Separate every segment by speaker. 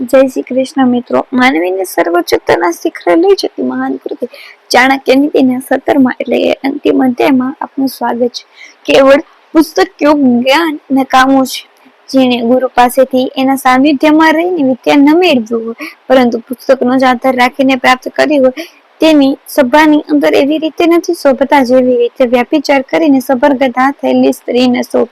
Speaker 1: જય શ્રી કૃષ્ણ મિત્રો. માનવીને સર્વોચ્ચતાના શિખરે લઈ જતી મહાન કૃતિ ચાણક્ય નીતિના સત્તરમાં એટલે અંતિમ અધ્યાયમાં આપનું સ્વાગત છે. કેવળ પુસ્તક યુગ, જ્ઞાન નકામું છે. જેને ગુરુ પાસેથી એના સાનિધ્યમાં રહીને વિદ્યા ન મેળવ્યું હોય, પરંતુ પુસ્તકનો જ આધાર રાખીને પ્રાપ્ત કરી હોય, તેની સભાની અંદર એવી રીતે નથી, શોભતા જેવી રીતે વ્યાપિચાર કરીને સબરગતા થયેલી સ્ત્રીને શોભ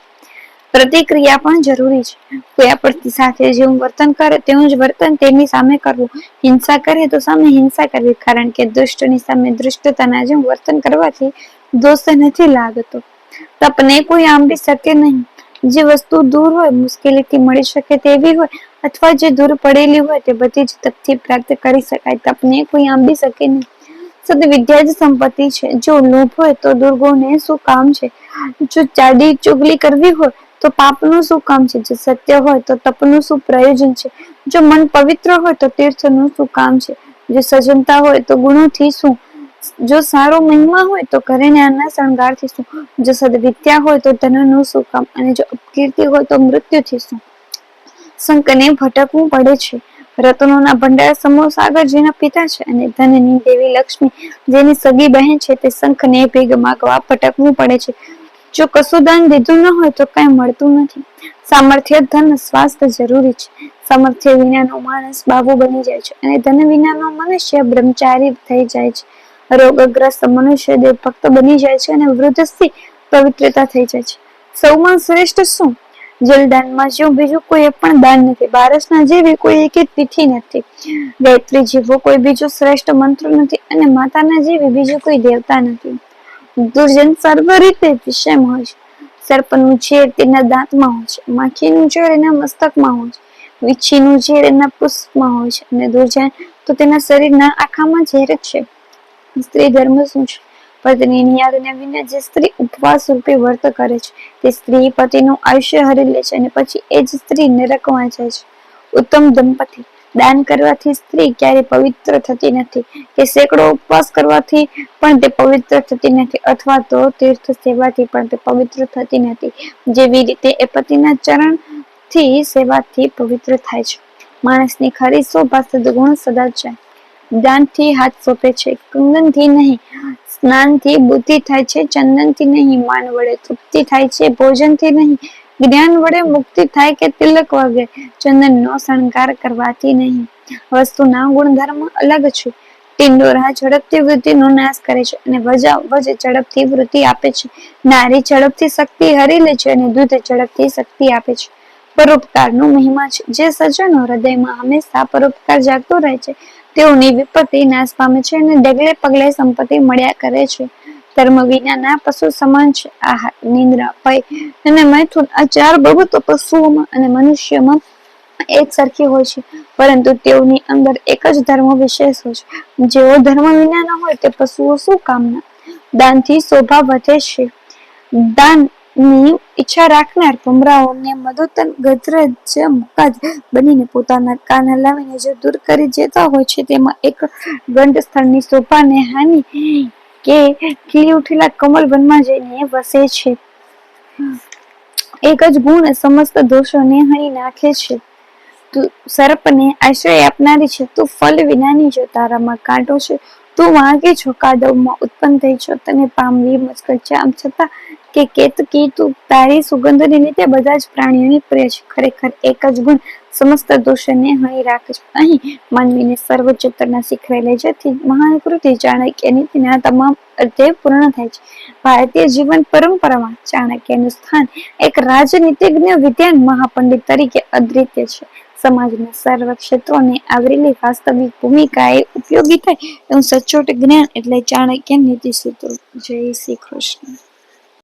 Speaker 1: પ્રતિક્રિયા પણ જરૂરી છે કોઈ સાથે જેવું વર્તન કરે તેવું જ વર્તન તેમની સામે કરવું. હિંસા કરે તો સામે હિંસા કરવી, કારણ કે દુષ્ટની સામે દુષ્ટતાના જેવું વર્તન કરવાથી દોષ નથી લાગતો. તપને કોઈ આંબી શકે નહીં. જે વસ્તુ દૂર હોય, મુશ્કેલીથી મળી શકે તેવી હોય, અથવા જે દૂર પડેલી હોય તે બધી જ તપથી પ્રાપ્ત કરી શકાય. તપને કોઈ આંબી શકે નહીં. સદ વિદ્યા જ સંપત્તિ છે. જો લોભ હોય તો દુર્ગોને શું કામ છે? જો ચાડી ચુગલી કરવી હોય તો પાપનું શું કામ છે? જો સત્ય હોય તો તપનું શું પ્રયોજન છે? જો મન પવિત્ર હોય તો તીર્થનું શું કામ છે? જો સજનતા હોય તો ગુણોથી શું? જો સારો મહિમા હોય તો કરે જ્ઞાનના શણગારથી શું? જો સદવિદ્યા હોય તો ધનનું શું કામ? અને જો અપકીર્તિ હોય તો મૃત્યુથી શું? શંકને ભટકવું પડે છે. રત્નોના ભંડાર સમૂહ સાગર જેના પિતા છે અને ધનની દેવી લક્ષ્મી જેની સગી બહેન છે તે શંખને ભેગ માગવા ભટકવું પડે છે. જો કશું દાન દીધું ન હોય તો કઈ મળતું નથી. સામર્થ્ય, ધન, સ્વાસ્થ્ય જરૂરી છે. સામર્થ્ય વિનાનો માણસ બાબુ બની જાય છે અને ધન વિનાનો મનુષ્ય બ્રહ્મચારી થઈ જાય છે. રોગગ્રસ્ત મનુષ્ય દેવ ભક્ત બની જાય છે અને વૃદ્ધ પવિત્રતા થઈ જાય છે. સૌમાં શ્રેષ્ઠ શું? જલદાનમાં જેવું બીજું કોઈ પણ દાન નથી, બારસના જેવી કોઈ એક તિથિ નથી. ગાયત્રી જેવો કોઈ બીજો શ્રેષ્ઠ મંત્ર નથી અને માતાના જેવી બીજું કોઈ દેવતા નથી. દુર્જન સર્વ રીતે વિષમ હોય છે. સર્પનું ઝેર તેના દાંતમાં હોય છે, માખીનું ઝેર એના મસ્તકમાં હોય છે, વીછીનું ઝેર એના પુષ્પમાં હોય છે અને દુર્જન તો તેના શરીરના આખામાં ઝેર જ છે. સ્ત્રી ધર્મ શું છે? પત્નીની આજ્ઞા વિના જે સ્ત્રી ઉપવાસ રૂપે વર્ત કરે છે, તે સ્ત્રી પતિનું આયુષ્ય હરી લે છે અને પછી એ જ સ્ત્રી નરકમાં જાય છે. ઉત્તમ દંપતી દાન કરવાથી સ્ત્રી ક્યારેય પવિત્ર થતી નથી. કે સેંકડો ઉપવાસ કરવાથી પણ તે પવિત્ર થતી નથી અથવા તો તીર્થ સેવાથી પણ તે પવિત્ર થતી નથી. જેવી રીતે એ પતિના ચરણથી સેવાથી પવિત્ર થાય છે. માણસની ખરી શોભા સદગુણ સદાચાર દાનથી હાથ સોંપે છે. કુંદનથી નહીં, સ્નાનથી બુદ્ધિ થાય છે. ચંદનથી નહીં, માન વડે તૃપ્તિ થાય છે. ભોજનથી નહીં જ્ઞાન વડે મુક્તિ થાય કે તિલક વગે? ચંદન નો શણગાર કરવાથી નહીં. વસ્તુના ગુણધર્મ અલગ છે. ટિંડોરા ઝડપથી વૃદ્ધિનો નાશ કરે છે અને વજા વજ ઝડપથી વૃદ્ધિ આપે છે. નારી ઝડપથી શક્તિ હરી લે છે અને દૂધ ઝડપથી શક્તિ આપે છે. પરોપકારનો મહિમા છે. જે સજ્જનો હૃદયમાં હંમેશા પરોપકાર જાગતો રહે છે. તેઓની વિપત્તિ નાશ પામે છે અને ડગલે પગલે સંપત્તિ મળ્યા કરે છે. ધર્મ વિનાના પશુ સમાન છે. આહાર, નિંદ્રા, ભય અને મૈથુન આ ચાર બાબતો પશુઓમાં અને મનુષ્યમાં એક સરખી હોય છે. પરંતુ તેઓની અંદર એક જ ધર્મ વિશેષ હોય છે. જેઓ ધર્મ વિનાના હોય તે પશુઓ શું કામના? દાનથી શોભા વધે છે. દાનની ઈચ્છા રાખનાર ભમરાઓને મધુતન ગદ્રજ મુકાજ બનીને પોતાના કાન હલાવીને જે દૂર કરી જતા હોય છે, તેમાં એક ગંડ સ્થળની શોભાને હાનિ કે ખીલી ઉઠેલા કમલ વનમાં જઈને વસે છે. એક જ ગુણ સમસ્ત દોષોને હણી નાખે છે. તું સર્પને આશ્રય આપનારી છે. તું ફલ વિનાની જો તારામાં કાંટો છે. તું વાંકી છો, કાદવમાં ઉત્પન્ન થઈ છો. તને પામવી મુશ્કેલ છે. આમ છતાં કે કેતકી તું તારી સુગંધને લીધે બધા જ પ્રાણીઓની પ્રિય ખરેખર એક જ ગુણ સમસ્ત દોષને હણી રાખે છે. અહીં માનવીને સર્વોચ્ચતરના શિખરે લઈ જતી મહાન કૃતિ ચાણક્ય નીતિના તમામ અધ્યાય પૂર્ણ થાય છે. ભારતીય જીવન પરંપરામાં ચાણક્યનું સ્થાન એક રાજનીતિજ્ઞ વિદ્યાન મહાપંડિત તરીકે અદ્વિતીય છે. સમાજના સર્વ ક્ષેત્રોને આવરેલી વાસ્તવિક ભૂમિકા એ ઉપયોગી થાય એવું સચોટ જ્ઞાન એટલે ચાણક્ય નીતિ સૂત્રો. જય શ્રી કૃષ્ણ.